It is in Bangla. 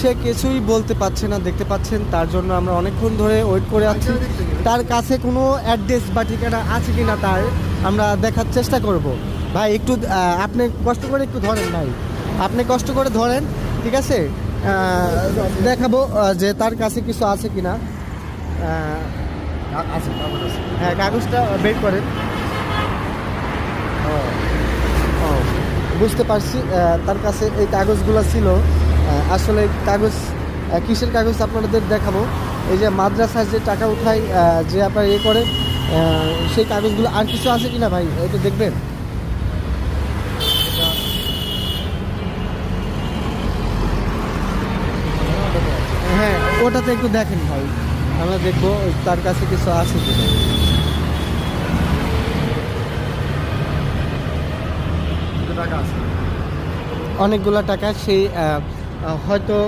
সে কিছুই বলতে পারছে না দেখতে পাচ্ছেন তার জন্য আমরা অনেকক্ষণ ধরে ওয়েট করে আছি। তার কাছে কোনো অ্যাড্রেস বা ঠিকানা আছে কি না তার আমরা দেখার চেষ্টা করব। ভাই একটু আপনি কষ্ট করে একটু ধরেন ভাই। আপনি কষ্ট করে ধরেন ঠিক আছে? দেখাবো যে তার কাছে কিছু আছে কি না হ্যাঁ কাগজটা বের করেন। ও ও বুঝতে পারছি তার কাছে এই কাগজগুলো ছিল। আসলে কাগজ কিসের কাগজ আপনাদের দেখাবো? এই যে মাদ্রাসায় যে টাকা উঠায় যে আপনার ইয়ে করে সেই কাগজগুলো আর কিছু আছে কিনা ভাই? এটা দেখবেন। হ্যাঁ ওটাতে একটু দেখেন ভাই। আমরা দেখব, তার কাছে কিছু আছে টাকা আছে অনেকগুলো টাকা, সেই হয়তো